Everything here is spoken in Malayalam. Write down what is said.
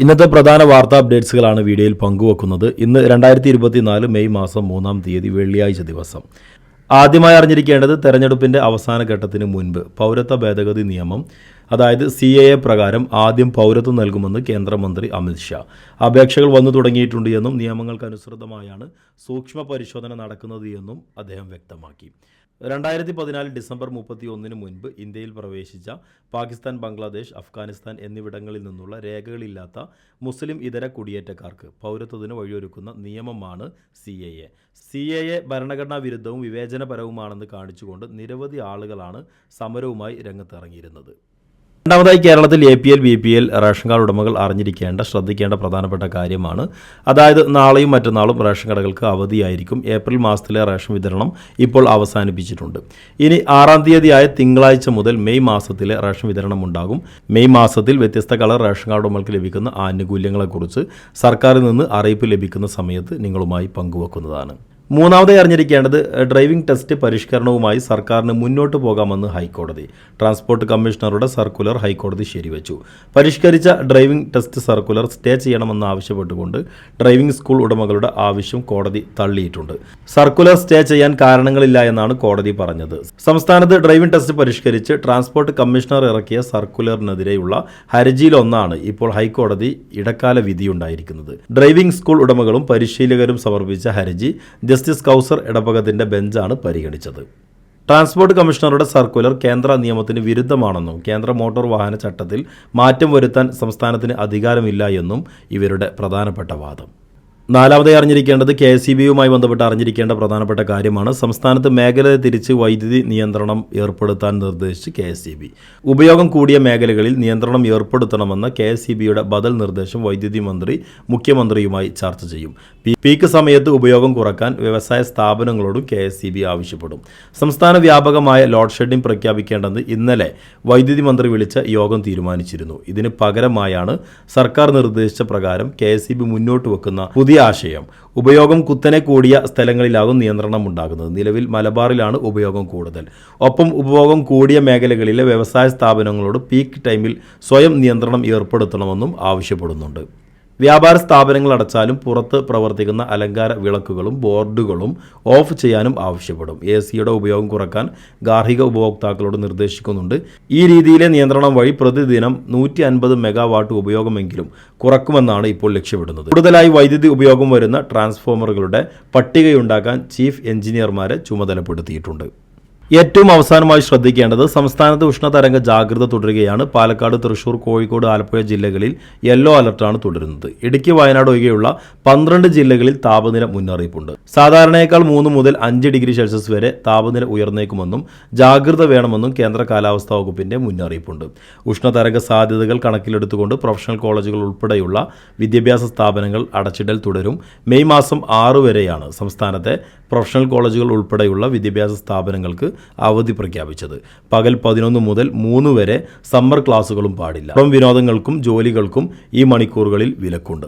ഇന്നത്തെ പ്രധാന വാർത്താ അപ്ഡേറ്റ്സുകളാണ് വീഡിയോയിൽ പങ്കുവെക്കുന്നത്. ഇന്ന് രണ്ടായിരത്തി ഇരുപത്തിനാല് മെയ് മാസം മൂന്നാം തീയതി വെള്ളിയാഴ്ച ദിവസം. ആദ്യമായി അറിഞ്ഞിരിക്കേണ്ടത് തെരഞ്ഞെടുപ്പിന്റെ അവസാന ഘട്ടത്തിന് മുൻപ് പൗരത്വ ഭേദഗതി നിയമം അതായത് സി എ എ പ്രകാരം ആദ്യം പൗരത്വം നൽകുമെന്ന് കേന്ദ്രമന്ത്രി അമിത്ഷാ അപേക്ഷകൾ വന്നു തുടങ്ങിയിട്ടുണ്ട് എന്നും നിയമങ്ങൾക്കനുസൃതമായാണ് സൂക്ഷ്മ പരിശോധന നടക്കുന്നത് എന്നും അദ്ദേഹം വ്യക്തമാക്കി. രണ്ടായിരത്തി പതിനാല് ഡിസംബർ മുപ്പത്തി ഒന്നിന് മുൻപ് ഇന്ത്യയിൽ പ്രവേശിച്ച പാകിസ്ഥാൻ ബംഗ്ലാദേശ് അഫ്ഗാനിസ്ഥാൻ എന്നിവിടങ്ങളിൽ നിന്നുള്ള രേഖകളില്ലാത്ത മുസ്ലിം ഇതര കുടിയേറ്റക്കാർക്ക് പൗരത്വത്തിന് വഴിയൊരുക്കുന്ന നിയമമാണ് C A A C A A ഭരണഘടനാ വിരുദ്ധവും വിവേചനപരവുമാണെന്ന് കാണിച്ചുകൊണ്ട് നിരവധി ആളുകളാണ് സമരവുമായി രംഗത്തിറങ്ങിയിരുന്നത്. രണ്ടാമതായി കേരളത്തിൽ A P L B P L ration card ഉടമകൾ അറിഞ്ഞിരിക്കേണ്ട ശ്രദ്ധിക്കേണ്ട പ്രധാനപ്പെട്ട കാര്യമാണ്. അതായത് നാളെയും മറ്റന്നാളും റേഷൻ കടകൾക്ക് അവധിയായിരിക്കും. ഏപ്രിൽ മാസത്തിലെ റേഷൻ വിതരണം ഇപ്പോൾ അവസാനിപ്പിച്ചിട്ടുണ്ട്. ഇനി ആറാം തീയതിയായ തിങ്കളാഴ്ച മുതൽ മെയ് മാസത്തിലെ റേഷൻ വിതരണം ഉണ്ടാകും. മെയ് മാസത്തിൽ വ്യത്യസ്ത കളർ റേഷൻ കാർഡ് ഉടമകൾക്ക് ലഭിക്കുന്ന ആനുകൂല്യങ്ങളെക്കുറിച്ച് സർക്കാരിൽ നിന്ന് അറിയിപ്പ് ലഭിക്കുന്ന സമയത്ത് നിങ്ങളുമായി പങ്കുവെക്കുന്നതാണ്. മൂന്നാമതായി അറിഞ്ഞിരിക്കേണ്ടത് ഡ്രൈവിംഗ് ടെസ്റ്റ് പരിഷ്കരണവുമായി സർക്കാരിന് മുന്നോട്ട് പോകാമെന്ന് ഹൈക്കോടതി. ട്രാൻസ്പോർട്ട് കമ്മീഷണറുടെ സർക്കുലർ ഹൈക്കോടതി ശരിവച്ചു. പരിഷ്കരിച്ച ഡ്രൈവിംഗ് ടെസ്റ്റ് സർക്കുലർ സ്റ്റേ ചെയ്യണമെന്ന് ആവശ്യപ്പെട്ടുകൊണ്ട് ഡ്രൈവിംഗ് സ്കൂൾ ഉടമകളുടെ ആവശ്യം കോടതി തള്ളിയിട്ടുണ്ട്. സർക്കുലർ സ്റ്റേ ചെയ്യാൻ കാരണങ്ങളില്ല എന്നാണ് കോടതി പറഞ്ഞത്. സംസ്ഥാനത്ത് ഡ്രൈവിംഗ് ടെസ്റ്റ് പരിഷ്കരിച്ച് ട്രാൻസ്പോർട്ട് കമ്മീഷണർ ഇറക്കിയ സർക്കുലറിനെതിരെയുള്ള ഹർജിയിലൊന്നാണ് ഇപ്പോൾ ഹൈക്കോടതി ഇടക്കാല വിധിയുണ്ടായിരിക്കുന്നത്. ഡ്രൈവിംഗ് സ്കൂൾ ഉടമകളും പരിശീലകരും സമർപ്പിച്ച ഹർജി ജസ്റ്റിസ് കൗസർ ഇടപകത്തിന്റെ ബെഞ്ചാണ് പരിഗണിച്ചത്. ട്രാൻസ്പോർട്ട് കമ്മീഷണറുടെ സർക്കുലർ കേന്ദ്ര നിയമത്തിന് വിരുദ്ധമാണെന്നും കേന്ദ്ര മോട്ടോർ വാഹന ചട്ടത്തിൽ മാറ്റം വരുത്താൻ സംസ്ഥാനത്തിന് അധികാരമില്ല എന്നും ഇവരുടെ പ്രധാനപ്പെട്ട വാദം. നാലാമതായി അറിഞ്ഞിരിക്കേണ്ടത് കെ എസ് ബിയുമായി ബന്ധപ്പെട്ട് അറിഞ്ഞിരിക്കേണ്ട പ്രധാനപ്പെട്ട കാര്യമാണ്. സംസ്ഥാനത്ത് മേഖല തിരിച്ച് വൈദ്യുതി നിയന്ത്രണം ഏർപ്പെടുത്താൻ നിർദ്ദേശിച്ച് കെ എസ് ബി. ഉപയോഗം കൂടിയ മേഖലകളിൽ നിയന്ത്രണം ഏർപ്പെടുത്തണമെന്ന കെ എസ് ബിയുടെ ബദൽ നിർദ്ദേശം വൈദ്യുതി മന്ത്രി മുഖ്യമന്ത്രിയുമായി ചർച്ച ചെയ്യും. പീക്ക് സമയത്ത് ഉപയോഗം കുറയ്ക്കാൻ വ്യവസായ സ്ഥാപനങ്ങളോടും കെ എസ് ബി ആവശ്യപ്പെടും. സംസ്ഥാന വ്യാപകമായ ലോഡ് ഷെഡിംഗ് പ്രഖ്യാപിക്കേണ്ടെന്ന് ഇന്നലെ വൈദ്യുതി മന്ത്രി വിളിച്ച യോഗം തീരുമാനിച്ചിരുന്നു. ഇതിന് പകരമായാണ് സർക്കാർ നിർദ്ദേശിച്ച പ്രകാരം കെ എസ് മുന്നോട്ട് വെക്കുന്ന പുതിയ ആശയം ഉപയോഗം കുത്തനെ കൂടിയ സ്ഥലങ്ങളിലാകും നിയന്ത്രണം ഉണ്ടാകുന്നത്. നിലവിൽ മലബാറിലാണ് ഉപയോഗം കൂടുതൽ. ഒപ്പം ഉപഭോഗം കൂടിയ മേഖലകളിലെ വ്യവസായ സ്ഥാപനങ്ങളോട് പീക്ക് ടൈമിൽ സ്വയം നിയന്ത്രണം ഏർപ്പെടുത്തണമെന്നും ആവശ്യപ്പെടുന്നുണ്ട്. വ്യാപാര സ്ഥാപനങ്ങൾ അടച്ചാലും പുറത്ത് പ്രവർത്തിക്കുന്ന അലങ്കാര വിളക്കുകളും ബോർഡുകളും ഓഫ് ചെയ്യാനും ആവശ്യപ്പെടും. എ സിയുടെ ഉപയോഗം കുറയ്ക്കാൻ ഗാർഹിക ഉപഭോക്താക്കളോട് നിർദ്ദേശിക്കുന്നുണ്ട്. ഈ രീതിയിലെ നിയന്ത്രണം വഴി പ്രതിദിനം നൂറ്റി അൻപത് മെഗാവാട്ട് ഉപയോഗമെങ്കിലും കുറക്കുമെന്നാണ് ഇപ്പോൾ ലക്ഷ്യമിടുന്നത്. കൂടുതലായി വൈദ്യുതി ഉപയോഗം വരുന്ന ട്രാൻസ്ഫോമറുകളുടെ പട്ടികയുണ്ടാക്കാൻ ചീഫ് എഞ്ചിനീയർമാരെ ചുമതലപ്പെടുത്തിയിട്ടുണ്ട്. ഏറ്റവും അവസാനമായി ശ്രദ്ധിക്കേണ്ടത് സംസ്ഥാനത്ത് ഉഷ്ണതരംഗ ജാഗ്രത തുടരുകയാണ്. പാലക്കാട് തൃശൂർ കോഴിക്കോട് ആലപ്പുഴ ജില്ലകളിൽ യെല്ലോ അലർട്ടാണ് തുടരുന്നത്. ഇടുക്കി വയനാട് ഒഴികെയുള്ള പന്ത്രണ്ട് ജില്ലകളിൽ താപനില മുന്നറിയിപ്പുണ്ട്. സാധാരണയേക്കാൾ മൂന്ന് മുതൽ അഞ്ച് ഡിഗ്രി സെൽഷ്യസ് വരെ താപനില ഉയർന്നേക്കുമെന്നും ജാഗ്രത വേണമെന്നും കേന്ദ്ര കാലാവസ്ഥാ വകുപ്പിന്റെ മുന്നറിയിപ്പുണ്ട്. ഉഷ്ണതരംഗ സാധ്യതകൾ കണക്കിലെടുത്തുകൊണ്ട് പ്രൊഫഷണൽ കോളേജുകൾ ഉൾപ്പെടെയുള്ള വിദ്യാഭ്യാസ സ്ഥാപനങ്ങൾ അടച്ചിടൽ തുടരും. മെയ് മാസം ആറ് വരെയാണ് സംസ്ഥാനത്തെ പ്രൊഫഷണൽ കോളേജുകൾ ഉൾപ്പെടെയുള്ള വിദ്യാഭ്യാസ സ്ഥാപനങ്ങൾക്ക് അവധി പ്രഖ്യാപിച്ചത്. പകൽ പതിനൊന്ന് മുതൽ മൂന്ന് വരെ സമ്മർ ക്ലാസുകളും പാടില്ല. വിനോദങ്ങൾക്കും ജോലികൾക്കും ഈ മണിക്കൂറുകളിൽ വിലക്കുണ്ട്.